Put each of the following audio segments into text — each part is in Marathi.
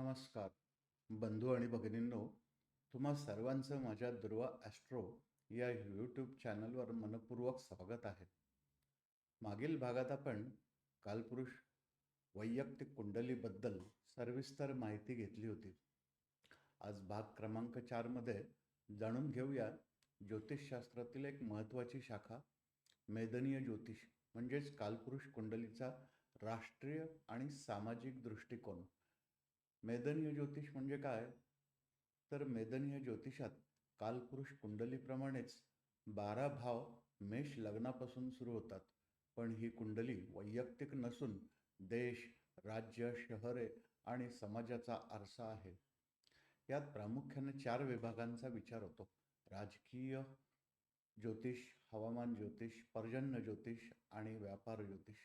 नमस्कार. बंधू आणि भगिनींनो तुम्हा सर्वांचं माझ्या दुर्वा ॲस्ट्रो या यूट्यूब चॅनलवर मनपूर्वक स्वागत आहे. मागील भागात आपण कालपुरुष वैयक्तिक कुंडलीबद्दल सविस्तर माहिती घेतली होती. आज भाग क्रमांक चारमध्ये जाणून घेऊया ज्योतिषशास्त्रातील एक महत्त्वाची शाखा मेदनीय ज्योतिष म्हणजेच कालपुरुष कुंडलीचा राष्ट्रीय आणि सामाजिक दृष्टिकोन. मेदनीय ज्योतिष म्हणजे काय? तर मेदनीय ज्योतिषात कालपुरुष कुंडलीप्रमाणेच बारा भाव मेष लग्नापासून सुरू होतात. पण ही कुंडली वैयक्तिक नसून देश राज्य शहरे आणि समाजाचा आरसा आहे. यात प्रामुख्याने चार विभागांचा विचार होतो. राजकीय ज्योतिष हवामान ज्योतिष पर्जन्य ज्योतिष आणि व्यापार ज्योतिष.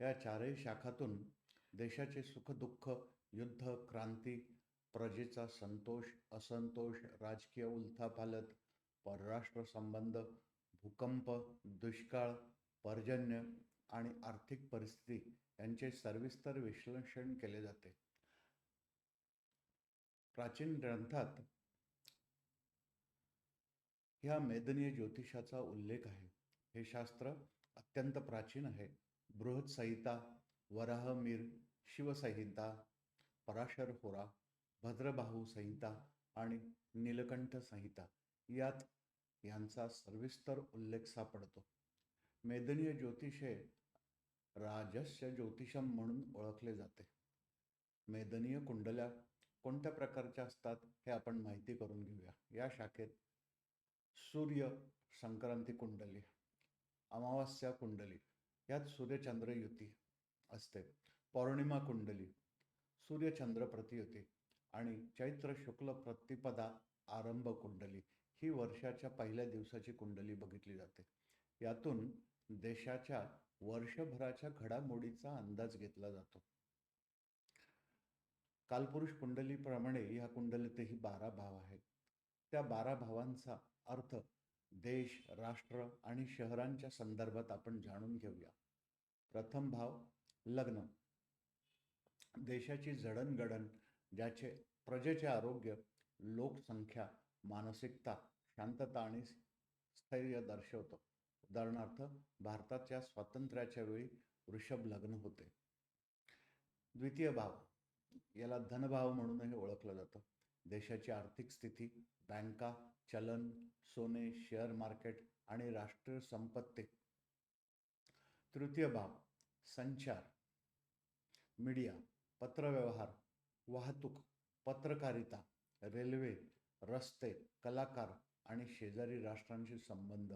या चारही शाखातून देशाचे सुखदुःख युद्ध क्रांती प्रजेचा संतोष असंतोष राजकीय उलथापालत परराष्ट्र संबंध भूकंप दुष्काळ पर्जन्य आणि आर्थिक परिस्थिती यांचे सविस्तर विश्लेषण केले जाते. प्राचीन ग्रंथात ह्या मेदनीय ज्योतिषाचा उल्लेख आहे. हे शास्त्र अत्यंत प्राचीन आहे. बृहत संहिता वराहमीर शिवसंहिता पराशर होरा भद्रबाहू संहिता आणि नीलकंठ संहिता यात यांचा सविस्तर उल्लेख सापडतो. मेदनीय ज्योतिष हे राजस्य ज्योतिषम म्हणून ओळखले जाते. मेदनीय कुंडल्या कोणत्या प्रकारच्या असतात हे आपण माहिती करून घेऊया. या शाखेत सूर्य संक्रांती कुंडली अमावास्या कुंडली यात सूर्यचंद्र युती असते. पौर्णिमा कुंडली. सूर्यचंद्र प्रतियुती आणि चैत्र शुक्ल प्रतिपदा आरंभ कुंडली ही वर्षाच्या पहिल्या दिवसाची कुंडली बघितली जाते. यातून देशाच्या वर्षभराच्या घडामोडीचा अंदाज घेतला जातो. कालपुरुष कुंडलीप्रमाणे या कुंडलीतही बारा भाव आहेत. त्या बारा भावांचा अर्थ देश राष्ट्र आणि शहरांच्या संदर्भात आपण जाणून घेऊया. प्रथम भाव लग्न. देशाची जडणघडण ज्याचे प्रजेचे आरोग्य लोकसंख्या मानसिकता शांतता आणि स्थैर्य दर्शवतो. उदाहरणार्थ भारताच्या स्वातंत्र्याच्या वेळी वृषभ लग्न होते. द्वितीय भाव. याला धनभाव म्हणूनही ओळखलं जातं. देशाची आर्थिक स्थिती बँका चलन सोने शेअर मार्केट आणि राष्ट्रीय संपत्ती. तृतीय भाव. संचार. मीडिया पत्रव्यवहार वाहतूक पत्रकारिता रेल्वे रस्ते कलाकार आणि शेजारी राष्ट्रांशी संबंध.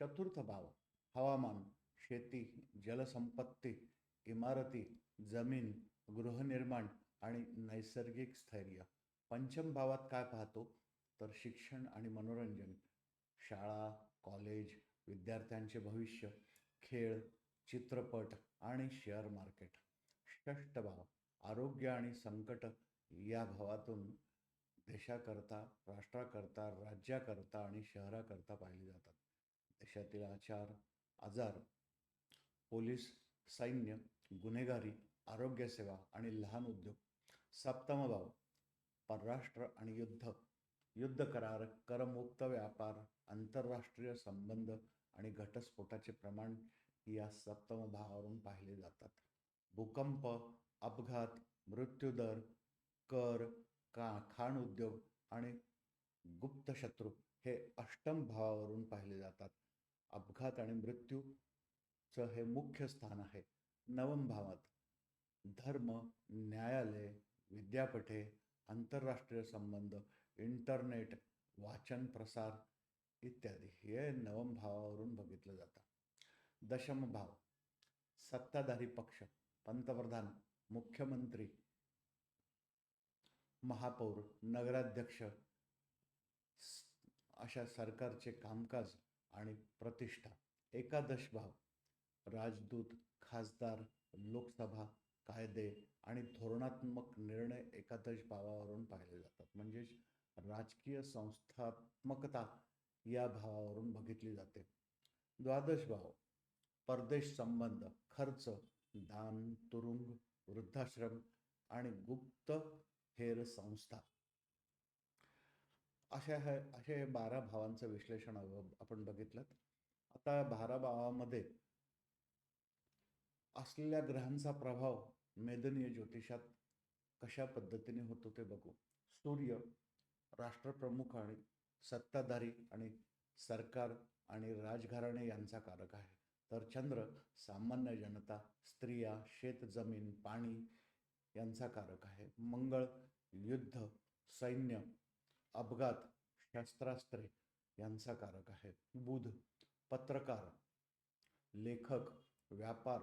चतुर्थ भाव हवामान शेती जलसंपत्ती इमारती जमीन गृहनिर्माण आणि नैसर्गिक स्थैर्य. पंचम भावात काय पाहतो? तर शिक्षण आणि मनोरंजन. शाळा कॉलेज विद्यार्थ्यांचे भविष्य खेळ चित्रपट आणि शेअर मार्केट. षष्ठ भाव आरोग्य आणि संकट या भावातून देशाकरता राष्ट्राकरता राज्याकरता आणि शहराकरता पाहिले जातात. देशातील आचार आजार पोलीस सैन्य गुन्हेगारी आरोग्यसेवा आणि लहान उद्योग सप्तम भाव परराष्ट्र आणि युद्ध युद्ध करार करमुक्त व्यापार आंतरराष्ट्रीय संबंध आणि घटस्फोटाचे प्रमाण या सप्तम भावावरून पाहिले जातात. भूकंप अपघात मृत्यूदर कर का खाण उद्योग आणि गुप्त शत्रू हे अष्टम भावावरून पाहिले जातात. अपघात आणि मृत्यूचं हे मुख्य स्थान आहे. नवम भावात धर्म न्यायालय विद्यापीठे आंतरराष्ट्रीय संबंध इंटरनेट वाचन प्रसार इत्यादी हे नवम भावावरून बघितलं जातं. दशम भाव सत्ताधारी पक्ष. पंतप्रधान मुख्यमंत्री महापौर नगराध्यक्ष अशा सरकारचे कामकाज आणि प्रतिष्ठा एकादश भाव राजदूत खासदार लोकसभा कायदे आणि धोरणात्मक निर्णय एकादश भावावरून पाहिले जातात. म्हणजेच राजकीय संस्थात्मकता या भावावरून बघितली जाते. द्वादश भाव परदेश संबंध खर्च दान तुरुंग वृद्धाश्रम आणि गुप्त हेर संस्था. अशा असे बारा भावांचं विश्लेषण आपण बघितलं. आता बारा भावामध्ये असलेल्या ग्रहांचा प्रभाव मेदनीय ज्योतिषात कशा पद्धतीने होतो ते बघू. सूर्य राष्ट्रप्रमुख आणि सत्ताधारी आणि सरकार आणि राजघराणे यांचा कारक आहे. तर चंद्र सामान्य जनता स्त्रिया शेतजमीन पाणी यांचा कारक आहे. मंगळ युद्ध सैन्य अपघात शस्त्रास्त्रे यांचा कारक आहे. बुध पत्रकार लेखक व्यापार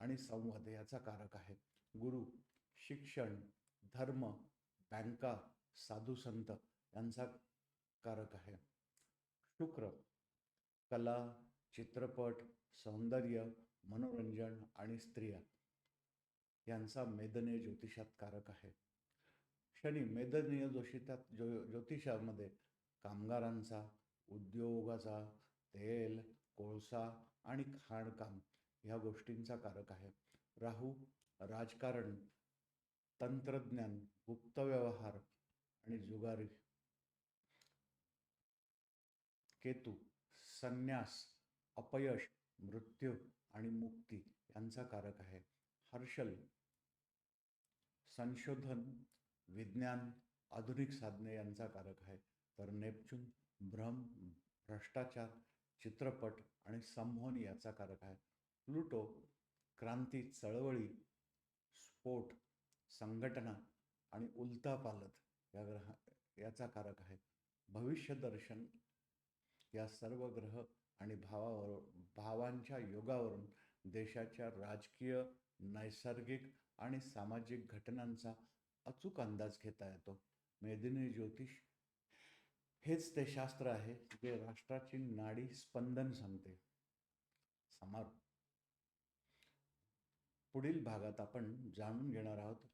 आणि संवाद याचा कारक आहे. गुरु शिक्षण धर्म बँका साधू संत यांचा कारक आहे. शुक्र कला चित्रपट सौंदर्य मनोरंजन आणि स्त्रिया यांचा मेदनीय ज्योतिषात कारक आहे. शनी मेदनीय जोशितात ज्यो ज्योतिषामध्ये कामगारांचा उद्योगाचा तेल कोळसा आणि खाणकाम ह्या गोष्टींचा कारक आहे. राहू राजकारण तंत्रज्ञान गुप्त व्यवहार आणि जुगारी. केतू संन्यास अपयश मृत्यू आणि मुक्ती यांचा कारक आहे. हर्षल संशोधन विज्ञान आधुनिक साधने यांचा कारक आहे. तर नेपच्यून भ्रम भ्रष्टाचार चित्रपट आणि संमोहन याचा कारक आहे. प्लुटो क्रांती चळवळी स्फोट संघटना आणि उलथापालथ या ग्रह याचा कारक आहे. भविष्यदर्शन या सर्व ग्रह आणि भावावर भावांच्या योगावरून देशाच्या राजकीय नैसर्गिक आणि सामाजिक घटनांचा अचूक अंदाज घेता येतो. मेदिनी ज्योतिष हेच ते शास्त्र आहे जे राष्ट्राची नाडी स्पंदन सांगते. समार पुढील भागात आपण जाणून घेणार आहोत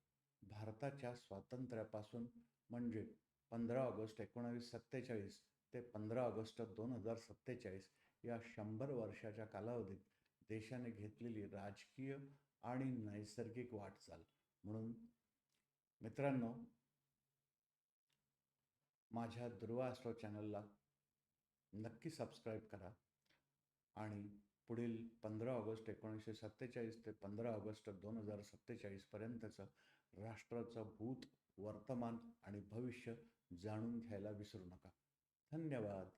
भारताच्या स्वातंत्र्यापासून म्हणजे पंधरा ऑगस्ट एकोणावीस सत्तेचाळीस ते पंधरा ऑगस्ट दोन हजार सत्तेचाळीस या शंभर वर्षाच्या कालावधीत देशाने घेतलेली राजकीय आणि नैसर्गिक वाटचाल. म्हणून मित्रांनो माझ्या दुर्वा ॲस्ट्रो चॅनलला नक्की सबस्क्राईब करा आणि पुढील पंधरा ऑगस्ट एकोणीसशे सत्तेचाळीस ते पंधरा ऑगस्ट दोन हजार सत्तेचाळीसपर्यंतचं राष्ट्राचं भूत वर्तमान आणि भविष्य जाणून घ्यायला विसरू नका. धन्यवाद.